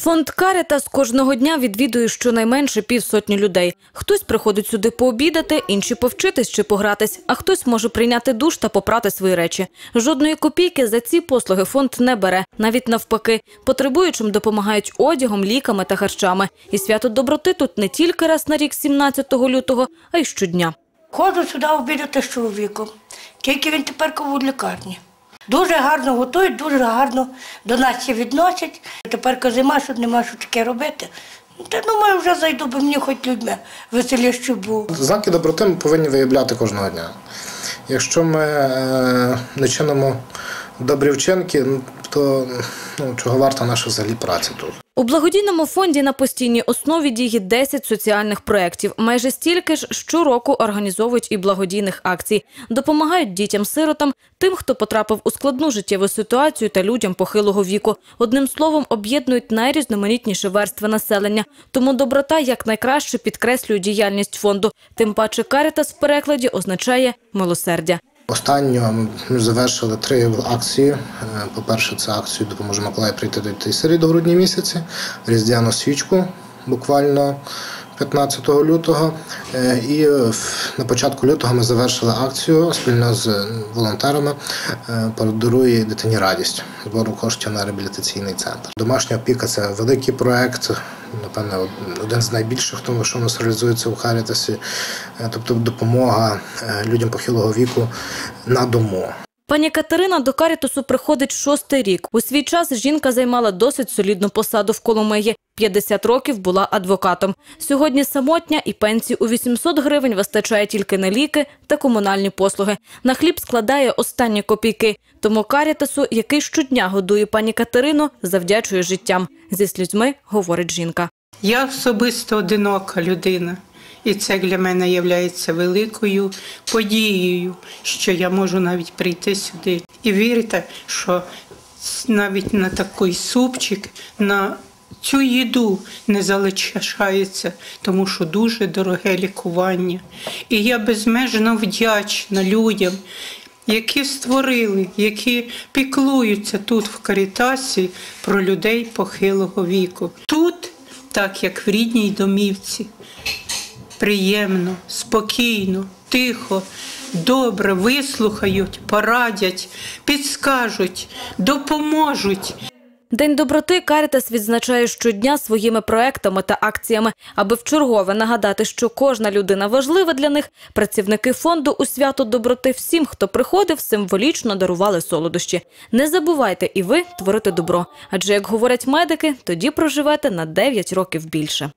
Фонд Карітас кожного дня відвідує щонайменше півсотні людей. Хтось приходить сюди пообідати, інші повчитись чи погратись, а хтось може прийняти душ та попрати свої речі. Жодної копійки за ці послуги фонд не бере, навіть навпаки. Потребуючим допомагають одягом, ліками та харчами. І свято доброти тут не тільки раз на рік, 17 лютого, а й щодня. Ходжу сюди обідати з чоловіком. Тільки він тепер в лікарні. Дуже гарно готують, дуже гарно до нас ще відносять. Тепер зима, що нема що таке робити. Та думаю, вже зайду, бо мені хоч людьми веселіше було. Знаки доброти ми повинні виявляти кожного дня. Якщо ми е, не чинимо добрі вчинки, ну, то ну, чого варта наша взагалі праця тут. У благодійному фонді на постійній основі діє 10 соціальних проєктів. Майже стільки ж щороку організовують і благодійних акцій. Допомагають дітям-сиротам, тим, хто потрапив у складну життєву ситуацію та людям похилого віку. Одним словом, об'єднують найрізноманітніші верстви населення. Тому доброта якнайкраще підкреслює діяльність фонду. Тим паче «Карітас» в перекладі означає «милосердя». Останньо ми завершили три акції. Е, По-перше, це акцію «Допоможе Миколаю прийти до дітей до грудні місяці, різдвяну свічку буквально 15 лютого. Е, І на початку лютого ми завершили акцію спільно з волонтерами е, «Подаруй дитині радість збору коштів на реабілітаційний центр. Домашня опіка це великий проект, напевне, один з найбільших, тому що у нас реалізується у Харітасі, Е, тобто допомога е, людям похилого віку на дому. Пані Катерина до Карітусу приходить шостий рік. У свій час жінка займала досить солідну посаду в Коломиї. 50 років була адвокатом. Сьогодні самотня і пенсії у 800 гривень вистачає тільки на ліки та комунальні послуги. На хліб складає останні копійки. Тому Карітасу, який щодня годує пані Катерину, завдячує життям. Зі слізьми говорить жінка. Я особисто одинока людина, і це для мене є великою подією, що я можу навіть прийти сюди. І вірте, що навіть на такий супчик, на цю їду не залишається, тому що дуже дороге лікування. І я безмежно вдячна людям, які створили, які піклуються тут в Карітасі про людей похилого віку. Тут, так як в рідній домівці, приємно, спокійно, тихо, добре вислухають, порадять, підскажуть, допоможуть. День доброти Карітас відзначає щодня своїми проектами та акціями. Аби вчергове нагадати, що кожна людина важлива для них, працівники фонду у свято доброти всім, хто приходив, символічно дарували солодощі. Не забувайте і ви творити добро. Адже, як говорять медики, тоді проживете на 9 років більше.